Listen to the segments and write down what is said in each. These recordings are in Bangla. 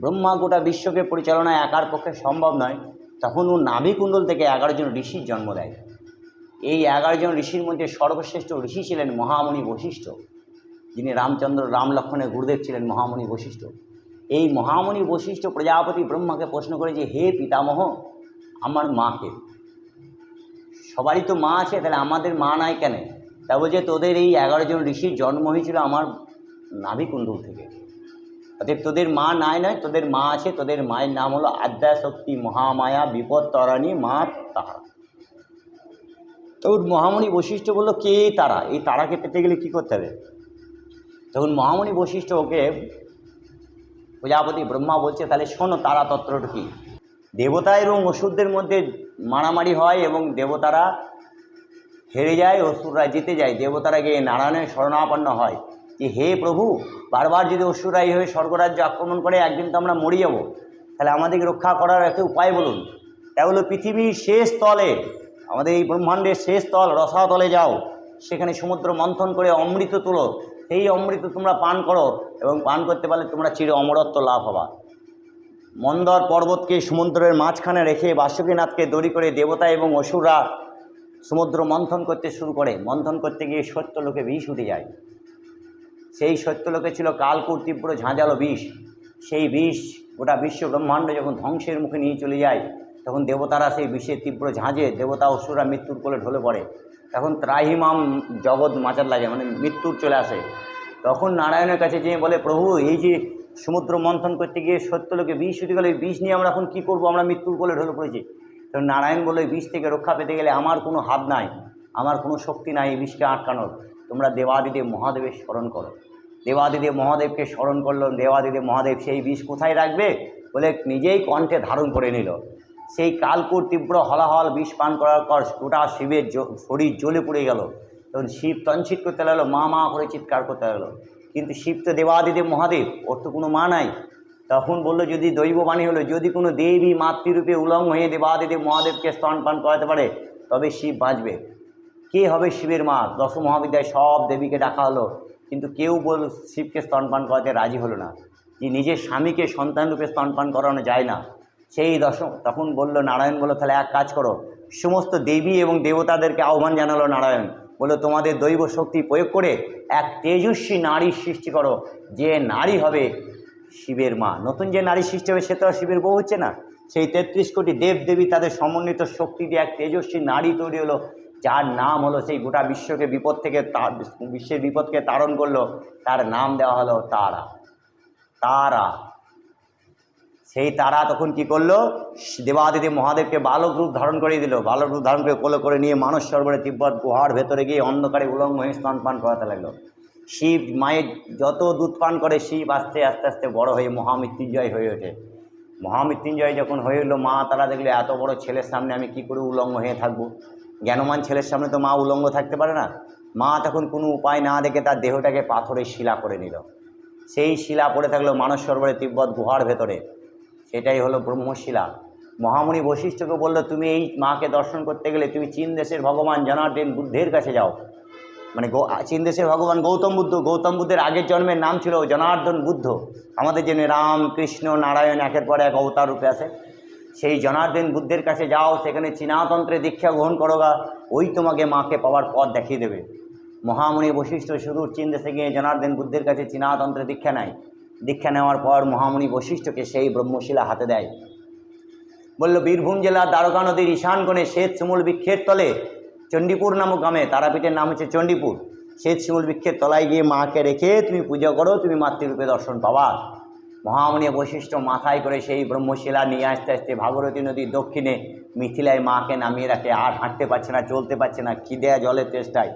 ব্রহ্মা গোটা বিশ্বকে পরিচালনা একার পক্ষে সম্ভব নয়, তখন ও নাভিকুণ্ডল থেকে এগারো জন ঋষির জন্ম দেয়। এই এগারো জন ঋষির মধ্যে সর্বশ্রেষ্ঠ ঋষি ছিলেন মহামণি বশিষ্ঠ, যিনি রামচন্দ্র রাম লক্ষণের গুরুদেব ছিলেন মহামণি বশিষ্ঠ। এই মহামণি বশিষ্ঠ প্রজাপতি ব্রহ্মাকে প্রশ্ন করে যে, হে পিতামহ, আমার মাকে, সবারই তো মা আছে, তাহলে আমাদের মা নাই কেন? তা বলছে, তোদের এই এগারো জন ঋষির জন্ম হয়েছিল আমার নাভিকুণ্ডল থেকে। অতএব তোদের মা নাই নয়, তোদের মা আছে, তোদের মায়ের নাম হলো আদ্যাশক্তি মহামায়া বিপদ তরাণী মা তারা। তো ওর মহামণি বৈশিষ্ট্য বলল, কে তারা? এই তারাকে পেতে গেলে কী করতে হবে? তখন মহামণি বৈশিষ্ট্য ওকে প্রজাপতি ব্রহ্মা বলছে, তাহলে শোনো তারা তত্ত্বটা কী? দেবতা এবং অসুরদের মধ্যে মারামারি হয় এবং দেবতারা হেরে যায়, অসুররা জিতে যায়। দেবতারা গিয়ে নারায়ণের শরণাপন্ন হয়। যে হে প্রভু? বারবার যদি অসুররা এইভাবে স্বর্গরাজ্য আক্রমণ করে, একদিন তো আমরা মরে যাব। তাহলে আমাদেরকে রক্ষা করার একটা উপায় বলুন। তা হলো পৃথিবীর শেষ তলে, আমাদের এই ব্রহ্মাণ্ডের শেষ তল, রসাতলে যাও। সেখানে সমুদ্র মন্থন করে অমৃত তোলো। সেই অমৃত তোমরা পান করো এবং পান করতে পারলে তোমরা চির অমরত্ব লাভ হবা। মন্দর পর্বতকে সমুদ্রের মাঝখানে রেখে বাসুকীনাথকে দড়ি করে দেবতা এবং অসুররা সমুদ্র মন্থন করতে শুরু করে। মন্থন করতে গিয়ে সত্য লোকে বিষ উঠে যায়। সেই সত্যলোকে ছিল কালকুর তীব্র ঝাঁঝালো বিষ। সেই বিষ গোটা বিশ্ব ব্রহ্মাণ্ড যখন ধ্বংসের মুখে নিয়ে চলে যায়, তখন দেবতারা সেই বিষের তীব্র ঝাঁঝে, দেবতা অসুররা মৃত্যুর কোলে ঢলে পড়ে। তখন ত্রাহিমাম জগৎ মাচার লাগে মানে মৃত্যুর চলে আসে। তখন নারায়ণের কাছে যেয়ে বলে, প্রভু, এই যে সমুদ্র মন্থন করতে গিয়ে সত্যলোকে বিষ উঠে গেলে বিষ নিয়ে আমরা এখন কী করব? আমরা মৃত্যুর কোলে ঢলে পড়েছি। তো নারায়ণ বলে বিষ থেকে রক্ষা পেতে গেলে আমার কোনো হাত নাই, আমার কোনো শক্তি নাই এই বিষকে আটকানোর। তোমরা দেবাদিদেব মহাদেবের স্মরণ করো। দেবাদিদেব মহাদেবকে স্মরণ করল, দেবাদিদেব মহাদেব সেই বিষ কোথায় রাখবে? বলে নিজেই কণ্ঠে ধারণ করে নিল। সেই কালকুর তীব্র হলাহল বিষ পান করার পর গোটা শিবের শরীর জ্বলে পড়ে গেল। তখন শিব তঞ্চিত করতে লাগল, মা মা করে চিৎকার করতে লাগল। কিন্তু শিব তো দেবাদিদেব মহাদেব, ওর তো কোনো মা নাই। তখন বলল, যদি দৈববাণী হলো, যদি কোনো দেবী মাতৃরূপে উলঙ্গ হয়ে দেবাদিদেব মহাদেবকে স্তনপান করাতে পারে, তবে শিব বাঁচবে। কে হবে শিবের মা? দশ মহাবিদ্যায় সব দেবীকে ডাকা হলো। কিন্তু কেউ বল, শিবকে স্তনপান করাতে রাজি হলো না। যে নিজের স্বামীকে সন্তানরূপে স্তনপান করানো যায় না। সেই দশম তখন বলল, নারায়ণ বলল, তাহলে এক কাজ করো। সমস্ত দেবী এবং দেবতাদেরকে আহ্বান জানালো নারায়ণ। বলল, তোমাদের দৈব শক্তি প্রয়োগ করে এক তেজস্বী নারীর সৃষ্টি করো। যে নারী হবে শিবের মা। নতুন যে নারী সৃষ্টি হবে, সে তো আর শিবের বউ হচ্ছে না। সেই তেত্রিশ কোটি দেব দেবী তাদের সমন্বিত শক্তি দিয়ে এক তেজস্বী নারী তৈরি হলো। যার নাম হলো সেই গোটা বিশ্বকে বিপদ থেকে তা বিশ্বের বিপদকে তারণ করল, তার নাম দেওয়া হলো তারা। তারা। সেই তারা তখন কি করল? দেবাদিদেব মহাদেবকে বালক রূপ ধারণ করে দিল। বালক রূপ ধারণ করে কোলো করে নিয়ে মানস সরোবরে তিব্বত গুহার ভেতরে গিয়ে অন্ধকারে উলঙ্গ হয়ে স্তন পান করাতে লাগল। শিব মায়ের যত দুধ পান করে, শিব আস্তে আস্তে আস্তে বড় হয়ে মহামৃত্যুঞ্জয় হয়ে ওঠে। মহামৃত্যুঞ্জয় যখন হয়ে এলো মা তারা দেখলে, এত বড় ছেলের সামনে আমি কি করে উলঙ্গ হয়ে থাকব? জ্ঞানমান ছেলের সামনে তো মা উলঙ্গ থাকতে পারে না। মা তখন কোনো উপায় না দেখে তার দেহটাকে পাথরে শিলা করে নিল। সেই শিলা পড়ে থাকল মানস সরোবরে তিব্বত গুহার ভেতরে। সেটাই হলো ব্রহ্মশিলা। মহামণি বৈশিষ্ট্যকে বলল, তুমি এই মাকে দর্শন করতে গেলে তুমি চীন দেশের ভগবান জনার্দন বুদ্ধের কাছে যাও। মানে চীন দেশের ভগবান গৌতম বুদ্ধ, গৌতম বুদ্ধের আগের জন্মের নাম ছিল জনার্দন বুদ্ধ। আমাদের জন্য রাম, কৃষ্ণ, নারায়ণ একের পর এক অবতার রূপে আছে সেই জনার্দন বুদ্ধের কাছে যাও, সেখানে চীনাতন্ত্রে দীক্ষা গ্রহণ করো গা ওই তোমাকে মাকে পাওয়ার পথ দেখিয়ে দেবে। মহামণি বৈশিষ্ট্য সুদূর চীন দেশে গিয়ে জনার্দন বুদ্ধের কাছে চীনাতন্ত্রে দীক্ষা নেয়। দীক্ষা নেওয়ার পর মহামণি বৈশিষ্ট্যকে সেই ব্রহ্মশিলা হাতে দেয়। বলল, বীরভূম জেলার দ্বারকা নদীর ঈশান কোণে শ্বেত শিমুল বৃক্ষের তলে চণ্ডীপুর নামক গ্রামে তারাপীঠের নাম হচ্ছে চণ্ডীপুর। শ্বেত শিমুল বৃক্ষের তলায় গিয়ে মাকে রেখে তুমি পুজো করো, তুমি মাতৃরূপে দর্শন পাবা। মহামণি বৈশিষ্ট্য মাথায় করে সেই ব্রহ্মশিলা নিয়ে আসতে আসতে ভাগরতী নদীর দক্ষিণে মিথিলায় মাকে নামিয়ে রাখে, আর হাঁটতে পারছে না, চলতে পারছে না খিদেয়া জলের চেষ্টায়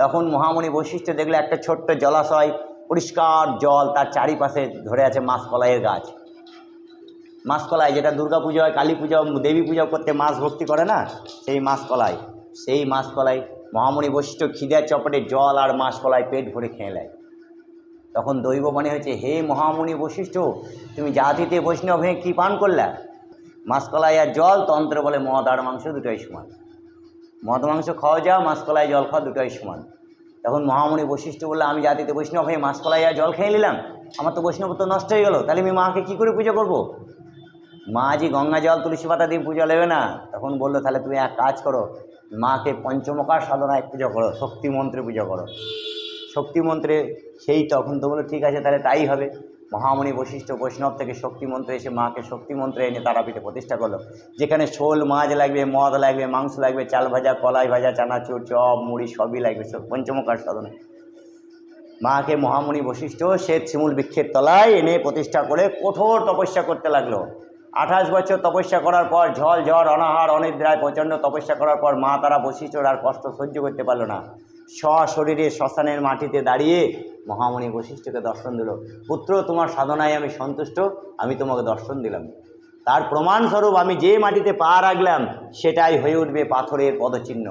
তখন মহামণি বৈশিষ্ট্য দেখলে একটা ছোট্ট জলাশয়, পরিষ্কার জল তার চারিপাশে ধরে আছে মাসকলাইয়ের গাছ। মাসকলাই যেটা দুর্গা পুজো হয়, কালী পুজো, দেবী পুজো করতে মাছ ভক্তি করে না? সেই মাসকলাই সেই মাসকলাই মহামণি বৈশিষ্ট্য খিদের চপটে জল আর মাসকলাই পেট ভরে খেয়ে নেয়। তখন দৈববাণী হয়েছে, হে মহামণি বৈশিষ্ট্য তুমি জাতিতে বৈষ্ণব হয়ে কী পান করলে? মাসকলাই আর জল, তন্ত্র বলে মদ আর মাংস দুটোই সমান। মদ, মাংস খাওয়া যা, মাসকলাই, জল খাওয়া দুটোই সমান। তখন মহামণি বৈশিষ্ট্য বলল, আমি জাতিতে বৈষ্ণব হয়ে মাসকলাই আর জল খেয়ে নিলাম, আমার তো বৈষ্ণবত্ব নষ্ট হয়ে গেল, তাহলে আমি মাকে কী করে পুজো করব? মা জি গঙ্গা জল, তুলসী পাতা দিয়ে পুজো নেবে না, তখন বলল, তাহলে তুমি এক কাজ করো, মাকে পঞ্চমকার সাধনায় পুজো করো, শক্তি মন্ত্রে পুজো করো। শক্তি মন্ত্রে সেই তখন তো বলল, ঠিক আছে, তাহলে তাই হবে। মহামণি বৈশিষ্ট্য বৈষ্ণব থেকে শক্তিমন্ত্রে এসে মাকে শক্তিমন্ত্রে এনে তারাপীঠে প্রতিষ্ঠা করল। যেখানে শোল, মাছ লাগবে, মদ লাগবে, মাংস লাগবে, চাল ভাজা, কলাই ভাজা, চানাচুর, চপ, মুড়ি সবই লাগবে, সব পঞ্চমকার সাধনায় মাকে মহামণি বৈশিষ্ট্য শ্বেত শিমুল বৃক্ষের তলায় এনে প্রতিষ্ঠা করে কঠোর তপস্যা করতে লাগল। আঠাশ বছর তপস্যা করার পর ঝল ঝড়, অনাহার, অনিদ্রায় প্রচণ্ড তপস্যা করার পর মা তারা বৈশিষ্ট্যর আর কষ্ট সহ্য করতে পারল না। স্বশরীরে শ্মশানের মাটিতে দাঁড়িয়ে মহামণি বৈশিষ্ট্যকে দর্শন দিল। পুত্র, তোমার সাধনায় আমি সন্তুষ্ট, আমি তোমাকে দর্শন দিলাম। তার প্রমাণস্বরূপ আমি যে মাটিতে পা রাখলাম, সেটাই হয়ে উঠবে পাথরের পদচিহ্ন।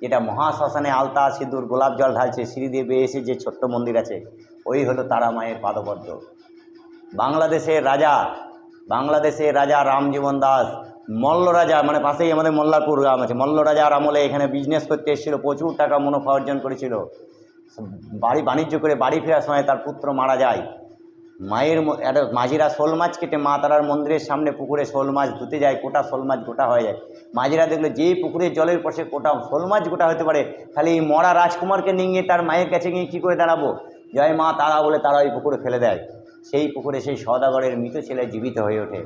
যেটা মহাশ্মশানে আলতা, সিঁদুর, গোলাপ জল ঢালছে বেয়ে এসে যে ছোট্ট মন্দির আছে, ওই হলো তারা মায়ের পাদপদ্ম। বাংলাদেশের রাজা বাংলাদেশের রাজা রামজীবন দাস মল্ল রাজা মানে পাশেই আমাদের মোল্লারপুর গ্রাম আছে মল্ল রাজার আমলে এখানে বিজনেস করতে এসেছিল, প্রচুর টাকা মুনাফা অর্জন করেছিল। বাড়ি বাণিজ্য করে বাড়ি ফেরার সময় তার পুত্র মারা যায়। মায়ের একটা মাঝিরা শোল মাছ কেটে মা তারার মন্দিরের সামনে পুকুরে শোল মাছ ধুতে যায় কোটা শোল মাছ গোটা হয়ে যায়। মাঝিরা দেখল যে পুকুরের জলের পাশে কোটা শোল মাছ গোটা হতে পারে, তাহলে এই মরা রাজকুমারকে নিয়ে তার মায়ের কাছে গিয়ে কী করে দাঁড়াবো? জয় মা তারা বলে তারা ওই পুকুরে ফেলে দেয়। সেই পুকুরে সেই সদাগরের মৃত ছেলে জীবিত হয়ে ওঠে।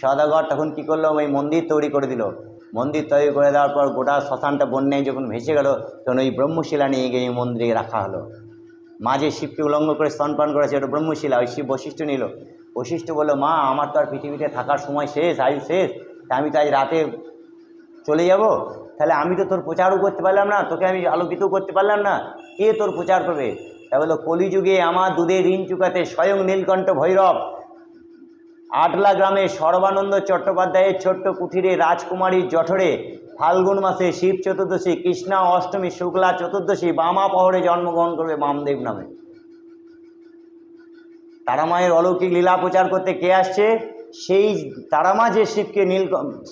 সদাগর তখন কী করল? ওই মন্দির তৈরি করে দিল। মন্দির তৈরি করে দেওয়ার পর গোটা শ্মশানটা বন্যায় যখন ভেসে গেল, তখন ওই ব্রহ্মশিলা নিয়ে গিয়ে এই মন্দিরে রাখা হলো। মা যে শিবকে উলঙ্গ করে স্তনপান করেছে ওটা ব্রহ্মশিলা, ওই শিব বৈশিষ্ট্য নিল। বৈশিষ্ট্য বলল, মা, আমার তো আর পৃথিবীতে থাকার সময় শেষ, আয়ু শেষ। তা আমি তো আজ রাতে চলে যাব? তাহলে আমি তো তোর প্রচারও করতে পারলাম না, তোকে আমি আলোকিতও করতে পারলাম না। কে তোর প্রচার করবে? তা বলল, কলিযুগে আমার দুধের ঋণ চুকাতে স্বয়ং নীলকণ্ঠ ভৈরব আটলা গ্রামে সর্বানন্দ চট্টোপাধ্যায়ের ছোট্ট কুঠিরে রাজকুমারীর জঠরে ফাল্গুন মাসে শিব চতুর্দশী, কৃষ্ণা অষ্টমী, শুক্লা চতুর্দশী, বামা পহরে জন্মগ্রহণ করবে বামদেব নামে। তারামায়ের অলৌকিক লীলা প্রচার করতে কে আসছে? সেই তারামা যে শিবকে নীল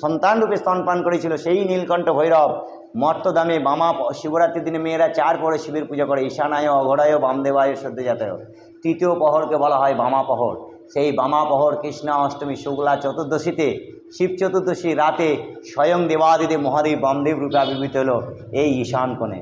সন্তান রূপে স্তনপান করেছিল, সেই নীলকণ্ঠ ভৈরব মর্তদামে বামা শিবরাত্রির দিনে মেয়েরা চার পরে শিবের পূজা করে। ঈশানায় অঘরায় বামদেবায়, সদ্যজাতায়। তৃতীয় প্রহরকে বলা হয় বামা পহর। সেই বামা পহর কৃষ্ণা অষ্টমী, শুক্লা চতুর্দশীতে, শিব চতুর্দশী রাতে স্বয়ং দেবাদিদেব মহাদেব বামদেব রূপে আবির্ভূত হলো এই ঈশান কোণে।